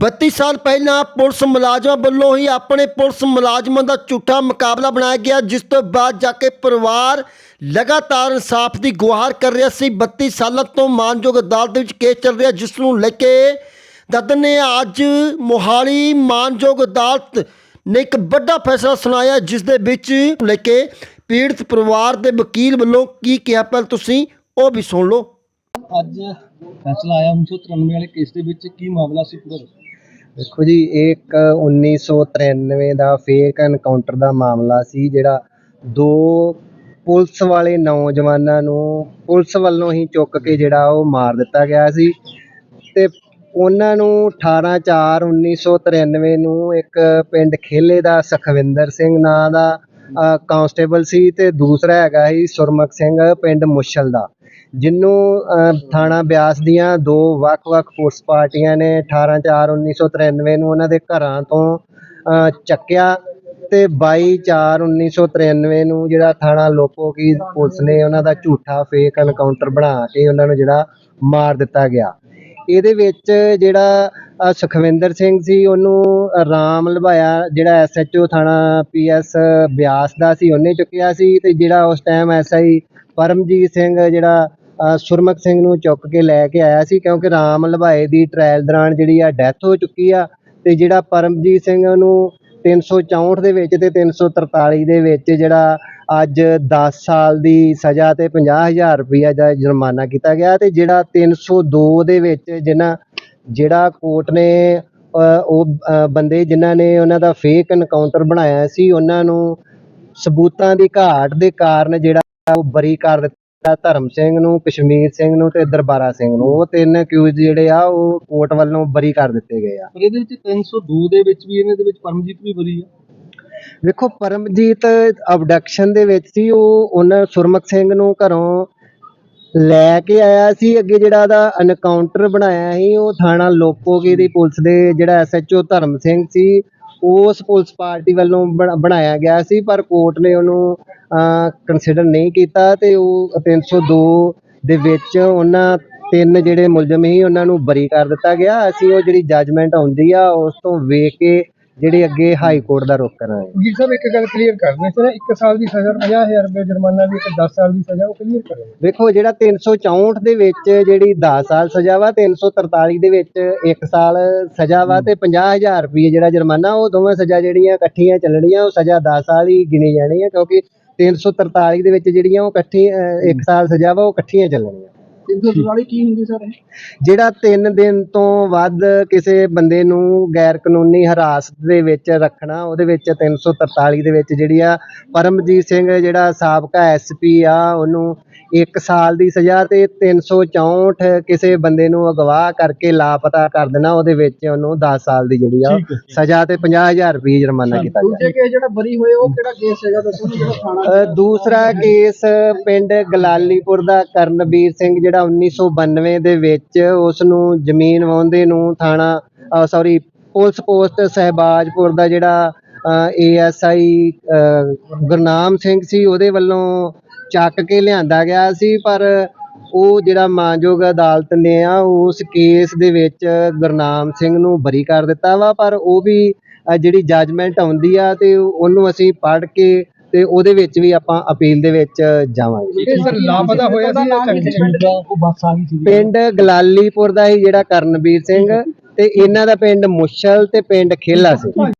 32 ਸਾਲ ਪਹਿਲਾਂ ਪੁਲਿਸ ਮੁਲਾਜ਼ਮਾਂ ਵੱਲੋਂ ਹੀ ਆਪਣੇ ਪੁਲਿਸ ਮੁਲਾਜ਼ਮਾਂ ਦਾ ਝੂਠਾ ਮੁਕਾਬਲਾ ਬਣਾਇਆ ਗਿਆ, ਜਿਸ ਤੋਂ ਬਾਅਦ ਜਾ ਕੇ ਪਰਿਵਾਰ ਲਗਾਤਾਰ ਇਨਸਾਫ ਦੀ ਗੁਹਾਰ ਕਰ ਰਿਹਾ ਸੀ। 32 ਸਾਲਾਂ ਤੋਂ ਮਾਨਯੋਗ ਅਦਾਲਤ ਦੇ ਵਿੱਚ ਕੇਸ ਚੱਲ ਰਿਹਾ, ਜਿਸ ਨੂੰ ਲੈ ਕੇ ਦਦਨ ਨੇ ਅੱਜ ਮੋਹਾਲੀ ਮਾਨਯੋਗ ਅਦਾਲਤ ਨੇ ਇੱਕ ਵੱਡਾ ਫੈਸਲਾ ਸੁਣਾਇਆ, ਜਿਸ ਦੇ ਵਿੱਚ ਲੈ ਕੇ ਪੀੜਤ ਪਰਿਵਾਰ ਦੇ ਵਕੀਲ ਵੱਲੋਂ ਕੀ ਕਿਹਾ? ਪਹਿਲਾਂ ਤੁਸੀਂ ਉਹ ਵੀ ਸੁਣ ਲਓ। ਅੱਜ ਫੈਸਲਾ ਆਇਆ 1993 ਵਾਲੇ ਕੇਸ ਦੇ ਵਿੱਚ ਕੀ ਮਾਮਲਾ ਸੀ ਪੂਰਾ ਦੇਖੋ ਜੀ, ਇਹ ਇੱਕ 1993 ਦਾ ਫੇਕ ਐਨਕਾਊਂਟਰ ਦਾ ਮਾਮਲਾ ਸੀ, ਜਿਹੜਾ ਦੋ ਪੁਲਿਸ ਵਾਲੇ ਨੌਜਵਾਨਾਂ ਨੂੰ ਪੁਲਿਸ ਵੱਲੋਂ ਹੀ ਚੁੱਕ ਕੇ ਜਿਹੜਾ ਉਹ ਮਾਰ ਦਿੱਤਾ ਗਿਆ ਸੀ ਤੇ ਉਹਨਾਂ ਨੂੰ 18 4 1993 ਨੂੰ ਇੱਕ ਪਿੰਡ ਖੇਲੇ ਦਾ ਸਖਵਿੰਦਰ ਸਿੰਘ ਨਾਂ ਦਾ ਕਾਂਸਟੇਬਲ ਸੀ ਤੇ ਦੂਸਰਾ ਹੈਗਾ ਸੀ ਸੁਰਮੁਖ ਸਿੰਘ ਪਿੰਡ ਮੁਸ਼ਲ ਦਾ ਜਿਹਨੂੰ ਥਾਣਾ ਬਿਆਸ ਦੀਆਂ ਦੋ ਵੱਖ-ਵੱਖ ਪੁਲਿਸ ਪਾਰਟੀਆਂ ਨੇ 18 4 1993 ਨੂੰ ਉਹਨਾਂ ਦੇ ਘਰਾਂ ਤੋਂ ਅ, ਚੱਕਿਆ ਤੇ 22 4 1993 ਨੂੰ ਜਿਹੜਾ ਥਾਣਾ ਲੋਪੋ ਲੋਪੋਕੀ ਪੁਲਿਸ ਨੇ ਉਹਨਾਂ ਦਾ ਝੂਠਾ ਫੇਕ ਐਨਕਾਊਂਟਰ ਬਣਾ ਕੇ ਉਹਨਾਂ ਨੂੰ ਜਿਹੜਾ ਮਾਰ ਦਿੱਤਾ ਗਿਆ। ਇਹਦੇ ਵਿੱਚ ਜਿਹੜਾ ਸੁਖਵਿੰਦਰ ਸਿੰਘ ਸੀ ਉਹਨੂੰ ਰਾਮ ਲਭਾਇਆ ਜਿਹੜਾ ਐਸਐਚਓ ਥਾਣਾ ਪੀਐਸ ਬਿਆਸ ਦਾ ਸੀ ਉਹਨੇ ਚੁੱਕਿਆ ਸੀ ਤੇ ਜਿਹੜਾ ਉਸ ਟਾਈਮ ਐਸਆਈ ਪਰਮਜੀਤ ਸਿੰਘ ਜਿਹੜਾ ਅ, ਸਿੰਘ ਨੂੰ ਚੁੱਕ ਕੇ ਲੈ ਕੇ ਆਇਆ ਸੀ ਕਿਉਂਕਿ ਰਾਮ ਲਭਾਏ ਦੀ ਟ੍ਰਾਇਲ ਦੌਰਾਨ ਜਿਹੜੀ ਆ ਡੈਥ ਹੋ ਚੁੱਕੀ ਆ ਤੇ ਜਿਹੜਾ ਪਰਮਜੀਤ ਸਿੰਘ ਨੂੰ 364 ਦੇ ਵਿੱਚ ਤੇ 343 ਦੇ ਵਿੱਚ ਜਿਹੜਾ ਅੱਜ 10 ਸਾਲ ਦੀ ਸਜ਼ਾ ਤੇ 50000 ਰੁਪਇਆ ਦਾ ਜੁਰਮਾਨਾ ਕੀਤਾ ਗਿਆ ਤੇ ਜਿਹੜਾ 302 ਦੇ ਵਿੱਚ ਜਿਹਨਾਂ ਜਿਹੜਾ ਕੋਰਟ ਨੇ ਉਹ ਬੰਦੇ ਜਿਨ੍ਹਾਂ ਨੇ ਉਹਨਾਂ ਦਾ ਫੇਕ ਐਨਕਾਊਂਟਰ ਬਣਾਇਆ ਸੀ ਉਹਨਾਂ ਨੂੰ ਸਬੂਤਾਂ ਦੀ ਘਾਟ ਦੇ ਕਾਰਨ ਜਿਹੜਾ ਉਹ ਬਰੀ ਕਰ ਦਿੱਤਾ ਧਰਮ ਸਿੰਘ ਨੂੰ ਕਸ਼ਮੀਰ ਸਿੰਘ ਨੂੰ ਤੇ ਦਰਬਾਰਾ ਸਿੰਘ ਨੂੰ। ਉਹ ਤਿੰਨ ਅਕਿਊਜ਼ ਜਿਹੜੇ ਆ ਉਹ ਕੋਰਟ ਵੱਲੋਂ ਬਰੀ ਕਰ ਦਿੱਤੇ ਗਏ ਆ। ਪਰ ਇਹਦੇ ਵਿੱਚ 302 ਦੇ ਵਿੱਚ ਵੀ ਇਹਨਾਂ ਦੇ ਵਿੱਚ ਪਰਮਜੀਤ ਵੀ ਬਰੀ ਆ। ਵੇਖੋ ਪਰਮਜੀਤ ਅਬਡਕਸ਼ਨ ਦੇ ਵਿੱਚ ਸੀ ਉਹ ਉਹਨਾਂ ਸੁਰਮੁਖ ਸਿੰਘ ਨੂੰ ਘਰੋਂ ਲੈ ਕੇ ਆਇਆ ਸੀ, ਅੱਗੇ ਜਿਹੜਾ ਉਹਦਾ ਐਨਕਾਊਂਟਰ ਬਣਾਇਆ ਸੀ, ਉਹ ਥਾਣਾ ਲੋਪੋਗੇ ਦੀ ਪੁਲਿਸ ਦੇ ਜਿਹੜਾ ਐਸਐਚਓ ਧਰਮ ਸਿੰਘ ਸੀ, ਉਸ ਪੁਲਿਸ ਪਾਰਟੀ ਵੱਲੋਂ ਬਣ- ਬਣਾਇਆ ਗਿਆ ਸੀ, ਪਰ ਕੋਰਟ ਨੇ ਉਹਨੂੰ ਕੰਸੀਡਰ ਨਹੀਂ ਕੀਤਾ ਤੇ ਉਹ 302 ਦੇ ਵਿੱਚ ਉਹਨਾਂ ਤਿੰਨ ਜਿਹੜੇ ਮੁਲਜ਼ਮ ਸੀ, ਉਹਨਾਂ ਨੂੰ ਬਰੀ ਕਰ ਦਿੱਤਾ ਗਿਆ। ਅਸੀਂ ਉਹ ਜਿਹੜੀ ਜੱਜਮੈਂਟ ਆਉਂਦੀ ਆ, ਉਸ ਤੋਂ ਵੇਖ ਕੇ ਜਿਹੜੇ ਅੱਗੇ ਹਾਈ ਕੋਰਟ ਦਾ ਰੁਖ ਕਰਾਂਗੇ ਵਕੀਲ ਸਾਹਿਬ ਇੱਕ ਗੱਲ ਕਲੀਅਰ ਕਰ ਦਿਓ ਸਰ 1 ਸਾਲ ਦੀ ਸਜ਼ਾ 50000 ਰੁਪਏ ਜੁਰਮਾਨਾ ਵੀ ਤੇ 10 ਸਾਲ ਦੀ ਸਜ਼ਾ ਉਹ ਕਲੀਅਰ ਕਰੋ। ਵੇਖੋ ਜਿਹੜਾ 364 ਦੇ ਵਿੱਚ ਜਿਹੜੀ 10 ਸਾਲ ਸਜ਼ਾ ਵਾ 343 ਦੇ ਵਿੱਚ 1 ਸਾਲ ਸਜ਼ਾ ਵਾ ਤੇ 50000 ਰੁਪਏ ਜਿਹੜਾ ਜੁਰਮਾਨਾ ਉਹ ਦੋਵੇਂ ਸਜ਼ਾ ਜਿਹੜੀਆਂ ਇਕੱਠੀਆਂ ਚੱਲਣੀਆਂ ਉਹ ਸਜ਼ਾ 10 ਸਾਲ ਹੀ ਗਿਣੀ ਜਾਣੀ ਹੈ ਕਿਉਂਕਿ 343 ਦੇ ਵਿੱਚ ਜਿਹੜੀਆਂ ਉਹ ਇਕੱਠੀ 1 ਸਾਲ ਸਜ਼ਾ ਵਾ ਉਹ ਇਕੱਠੀਆਂ ਚੱਲਣੀਆਂ। 344 ਕੀ ਹੁੰਦੀ ਸਰ ਜਿਹੜਾ 3 ਦਿਨ ਤੋਂ ਵੱਧ ਕਿਸੇ ਬੰਦੇ ਨੂੰ ਗੈਰ ਕਾਨੂੰਨੀ ਹਿਰਾਸਤ ਦੇ ਵਿੱਚ ਰੱਖਣਾ ਉਹਦੇ ਵਿੱਚ 343 ਦੇ ਵਿੱਚ ਜਿਹੜੀ ਆ ਪਰਮਜੀਤ ਸਿੰਘ ਜਿਹੜਾ ਸਾਬਕਾ ਐਸਪੀ ਆ ਉਹਨੂੰ 1 ਸਾਲ ਦੀ ਸਜ਼ਾ ਤੇ 364 ਕਿਸੇ ਬੰਦੇ ਨੂੰ ਅਗਵਾ ਕਰਕੇ ਲਾਪਤਾ ਕਰ ਦੇਣਾ ਉਹਦੇ ਵਿੱਚ ਉਹਨੂੰ 10 ਸਾਲ ਦੀ ਜਿਹੜੀ ਆ ਠੀਕ ਹੈ। ਸਜ਼ਾ ਤੇ 50000 ਰੁਪਏ ਜੁਰਮਾਨਾ ਕੀਤਾ ਗਿਆ ਦੂਜੇ ਕੇਸ ਜਿਹੜਾ ਬਰੀ ਹੋਏ ਉਹ ਕਿਹੜਾ ਕੇਸ ਹੈਗਾ? ਦੱਸੋ ਜਿਹੜਾ ਥਾਣਾ ਅ, ਦੂਸਰਾ ਕੇਸ ਪਿੰਡ ਗਲਾਲੀਪੁਰ ਦਾ ਕਰਨਵੀਰ ਸਿੰਘ ਜਿਹੜਾ 1992 ਦੇ ਵਿੱਚ ਉਸ ਨੂੰ ਜ਼ਮੀਨ ਵਾਹੁੰਦੇ ਨੂੰ ਥਾਣਾ ਸੌਰੀ ਪੁਲਿਸ ਪੋਸਟ ਸਹਿਬਾਜਪੁਰ ਦਾ ਜਿਹੜਾ ਏਐਸਆਈ ਗੁਰਨਾਮ ਸਿੰਘ ਸੀ, ਉਹਦੇ ਵੱਲੋਂ ਚੱਕ ਕੇ ਲਿਆਂਦਾ ਗਿਆ ਸੀ, ਪਰ ਉਹ ਜਿਹੜਾ ਮਾਨਯੋਗ ਅਦਾਲਤ ਨੇ ਆ, ਉਸ ਕੇਸ ਦੇ ਵਿੱਚ ਗੁਰਨਾਮ ਸਿੰਘ ਨੂੰ ਬਰੀ ਕਰ ਦਿੱਤਾ ਵਾ, ਪਰ ਉਹ ਵੀ ਜਿਹੜੀ ਜੱਜਮੈਂਟ ਆਉਂਦੀ ਆ ਤੇ ਉਹਨੂੰ ਅਸੀਂ ਪੜ੍ਹ ਕੇ ਤੇ ਉਹਦੇ ਵਿੱਚ ਵੀ ਆਪਾਂ ਅਪੀਲ ਦੇ ਵਿੱਚ ਜਾਵਾਂਗੇ। ਇਹ ਸਰ ਲਾਪਤਾ ਹੋਇਆ ਸੀ ਜਾਂ ਚੰਗੀ। ਉਹ ਬੱਸ ਆ ਗਈ ਸੀ। ਪਿੰਡ ਗਲਾਲੀਪੁਰ ਦਾ ਹੀ ਜਿਹੜਾ ਕਰਨਵੀਰ ਸਿੰਘ ਤੇ ਇਹਨਾਂ ਦਾ ਪਿੰਡ ਮੁਸ਼ਲ ਤੇ ਪਿੰਡ ਖੇਲਾ ਸੀ।